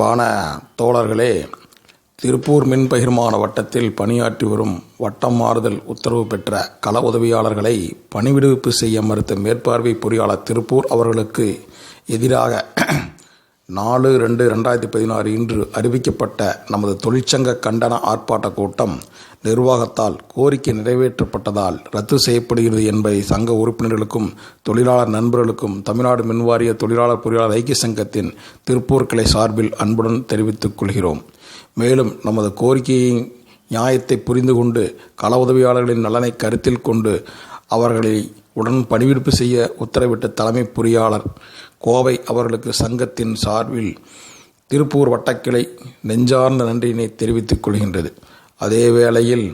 பான தோழர்களே திருப்பூர் மின் பகிர்மான வட்டத்தில் பணியாற்றி வரும் வட்டம் மாறுதல் உத்தரவு பெற்ற கள உதவியாளர்களை பணிவிடுவிப்பு செய்ய மறுத்த மேற்பார்வை பொறியாளர் திருப்பூர் அவர்களுக்கு எதிராக நாலு ரெண்டு ரெண்டாயிரத்தி பதினாறு இன்று அறிவிக்கப்பட்ட நமது தொழிற்சங்க கண்டன ஆர்ப்பாட்ட கூட்டம் நிர்வாகத்தால் கோரிக்கை நிறைவேற்றப்பட்டதால் ரத்து செய்யப்படுகிறது என்பதை சங்க உறுப்பினர்களுக்கும் தொழிலாளர் நண்பர்களுக்கும் தமிழ்நாடு மின்வாரிய தொழிலாளர் பொறியாளர் ஐக்கிய சங்கத்தின் திருப்பூர் கிளை சார்பில் அன்புடன் தெரிவித்துக் கொள்கிறோம். மேலும் நமது கோரிக்கையின் நியாயத்தை புரிந்து கொண்டு கள உதவியாளர்களின் நலனை கருத்தில் கொண்டு அவர்களை உடன் பணிவிடுப்பு செய்ய உத்தரவிட்ட தலைமை பொறியாளர் கோவை அவர்களுக்கு சங்கத்தின் சார்பில் திருப்பூர் வட்டக்கிளை நெஞ்சார்ந்த நன்றியினை தெரிவித்துக் கொள்கின்றது. அதே வேளையில்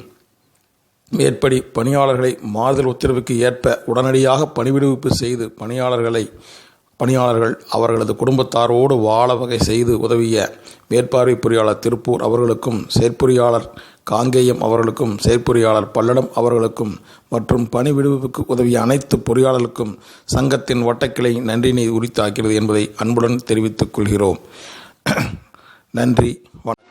மேற்படி பணியாளர்களை மாறுதல் உத்தரவுக்கு ஏற்ப உடனடியாக பணிவிடுவிப்பு செய்து பணியாளர்களை பணியாளர்கள் அவர்களது குடும்பத்தாரோடு வாழ வகை செய்து உதவிய மேற்பார்வை பொறியாளர் திருப்பூர் அவர்களுக்கும் செயற்பொறியாளர் காங்கேயம் அவர்களுக்கும் செயற்பொறியாளர் பல்லடம் அவர்களுக்கும் மற்றும் பணி விடுவிப்புக்கு உதவிய அனைத்து பொறியாளர்களுக்கும் சங்கத்தின் வட்டக்கிளை நன்றினை உரித்தாக்கிறது என்பதை அன்புடன் தெரிவித்துக் கொள்கிறோம். நன்றி வணக்கம்.